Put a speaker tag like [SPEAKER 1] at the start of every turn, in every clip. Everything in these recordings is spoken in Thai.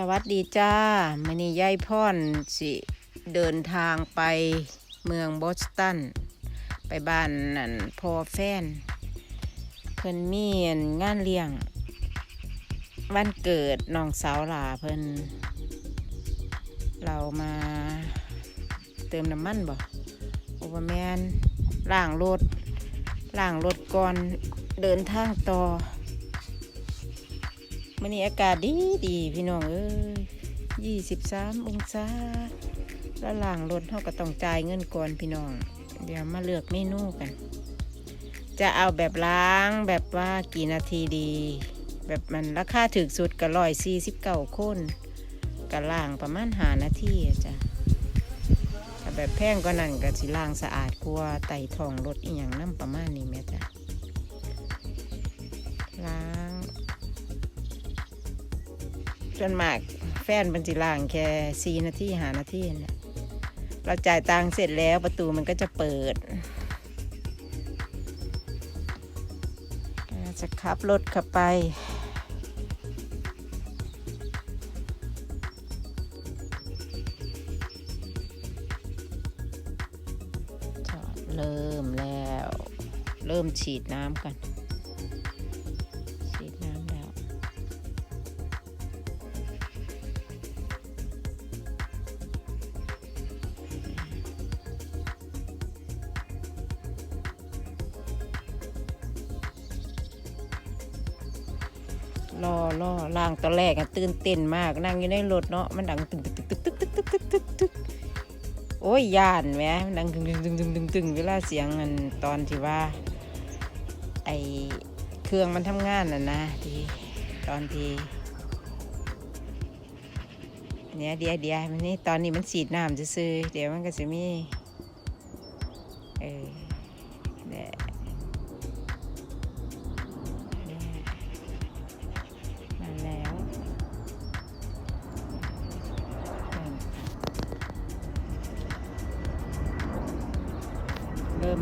[SPEAKER 1] สวัสดีจ้ามินี่ยายพ่อนสิเดินทางไปเมืองบอสตัน ไปบ้านนั่นพอแฟน เพิ่นมีอันงานเลี้ยง วันเกิดน้องสาวหลาเพิ่น เรามาเติมน้ำมันบ่โอเวอร์แมนล่างรถล่างรถก่อนเดินทางต่อ มื่อนี้อากาศดีดีพี่น้องเอ้ยยี่สิบสามองศาแล้วล่างรถเขาก็ต้องจ่ายเงินก่อนพี่น้อง เดี๋ยวมาเลือกเมนูกัน จะเอาแบบล้างแบบว่ากี่นาทีดี แบบมันราคาถึกสุดก็ร้อยสี่สิบเก้าคนก็ล่างประมาณหานาทีจ้ะแบบแพงก็นั่นก็สิล่างสะอาดกลัวไต่ทองรถอีหยังน้ำประมาณนี้แม่จ้ะ ส่วนมากแฟนเป็นสิล่างแค่สี่นาทีหานาทีนั่นแหละเราจ่ายตังค์เสร็จแล้วประตูมันก็จะเปิดจะขับรถเข้าไปจอดเริ่มแล้ว เริ่มฉีดน้ำกัน รอรอล่างตอนแรกอะตื่นเต้นมาก นั่งอยู่ในรถเนาะมันดังตึกตึกตึกตึกตึกตึกตึกตึกตึกโอ้ยย่านแหมมันดังตึงตึงตึงตึงตึงตึงเวลาเสียงมันตอนที่ว่า ไอเครื่องมันทำงานน่ะนะทีตอนที่เนี้ยเดียวเดียวมันนี่ตอนนี้มันฉีดน้ำซื่อเดี๋ยวมันก็จะมีเออเนี่ยเนี่ย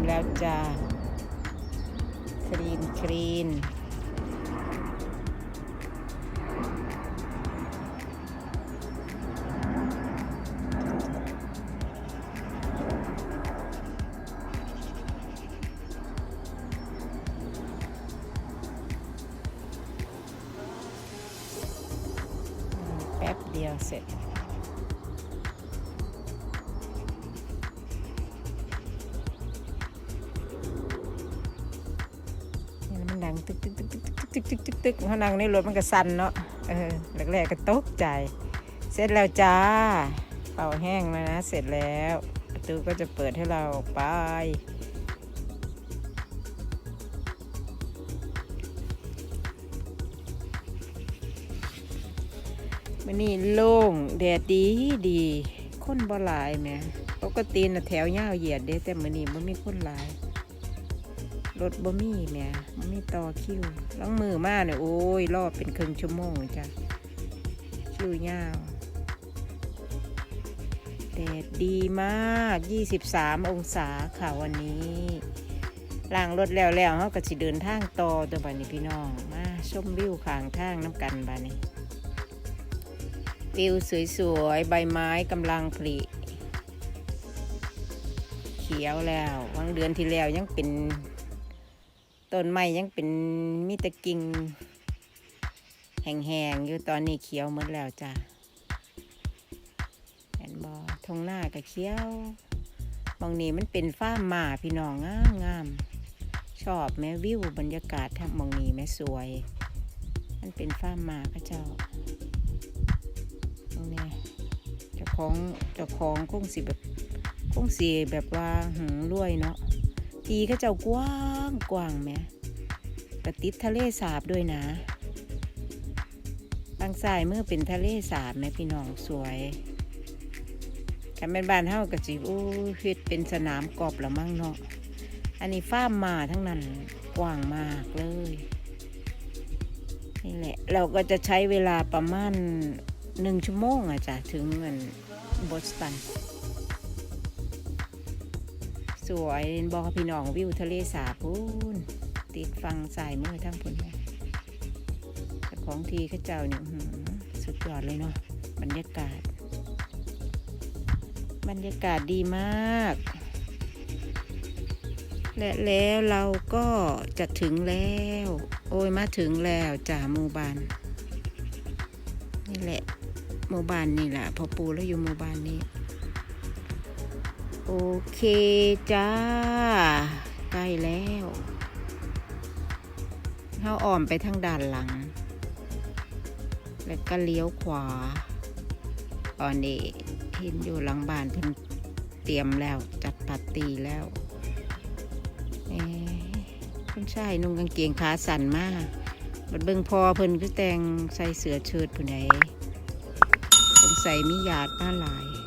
[SPEAKER 1] แล้วจ้าคลีนคลีนแป๊บเดียวเสร็จ งตึกตึกตึกตึกตึกตึกตึกตึกตึกเขานั่งในรถมันก็สั่นเนาะเออแรกๆก็ตกใจ เสร็จแล้วจ้า เป่าแห้งแล้วนะ เสร็จแล้วประตูก็จะเปิดให้เราไปมันนี่โล่งแดดดีดีคนบ่หลายแหมปกติน่ะแถวยาวเหยียดเด้แต่มื้อนี้บ่มีคนหลาย รถบ่มีแหม่บ่มีต่อคิวล้างมือมาเนี่ยโอ้ยรอบเป็นครึ่งชั่วโมงจ้ะคิวยาวแดดดีมาก 23 องศาค่ะวันนี้ล้างรถแล้วแล้วเขาก็สิเดินทางต่อตัวบัดนี้พี่น้องมาชมวิวข้างทางน้ำกันบัดนี้วิวสวยๆ ใบไม้กำลังผลิเขียวแล้ว วังเดือนที่แล้วยังเป็น ต้นไม้ยังเป็นมีตะกิ่งแห้งๆอยู่ตอนนี้เขียวหมดแล้วจ้ะเห็นบอทงหน้าก็เขียวบางนี้มันเป็นฟ้าหมาพี่น้องงามงามชอบแม่วิวบรรยากาศทางบางนี้แม่สวย มันเป็นฟ้าหมาพระเจ้าตรงนี้เจ้าของเจ้าของคงสิแบบคงสีแบบว่าหืมรวยเนาะ ทีก็เจ้ากว้างกว้างไหมกระติดทะเลสาบด้วยนะทางซ้ายมือเป็นทะเลสาบไหมพี่น้องสวยกันเป็นบ้านเฮากับจิอู้เฮ็ดเป็นสนามกอบละมั่งเนาะอันนี้ฟ้ามมาทั้งนั้นกว้างมากเลยนี่แหละเราก็จะใช้เวลาประมาณหนึ่งชั่วโมงอะจ้ะถึงเงินบอสตัน สวยบอพี่น้องวิวทะเลสาบพูนติดฟังสายมือทั้งพุ่นเลยแต่ของทีข้าเจ้าเนี่ยสุดยอดเลยเนาะบรรยากาศ บรรยากาศดีมาก และแล้วเราก็จะถึงแล้ว โอ้ยมาถึงแล้วจ่าหมู่บ้านนี่แหละหมู่บ้านนี่แหละพอปูแล้วอยู่หมู่บ้านนี้ โอเคจ้า ใกล้แล้วเข้าอ้อมไปทางด้านหลัง แล้วก็เลี้ยวขวาตอนนี้เห็นอยู่หลังบ้านเพิ่นเตรียมแล้วจัดปาร์ตี้แล้วเอ๊คุณชายนุ่งกางเกงขาสั้นมากบัดเบิ่งพอเพิ่นคือแต่งใส่เสื้อเชิ้ตผู้ใดสงสัยมีญาติมาหลาย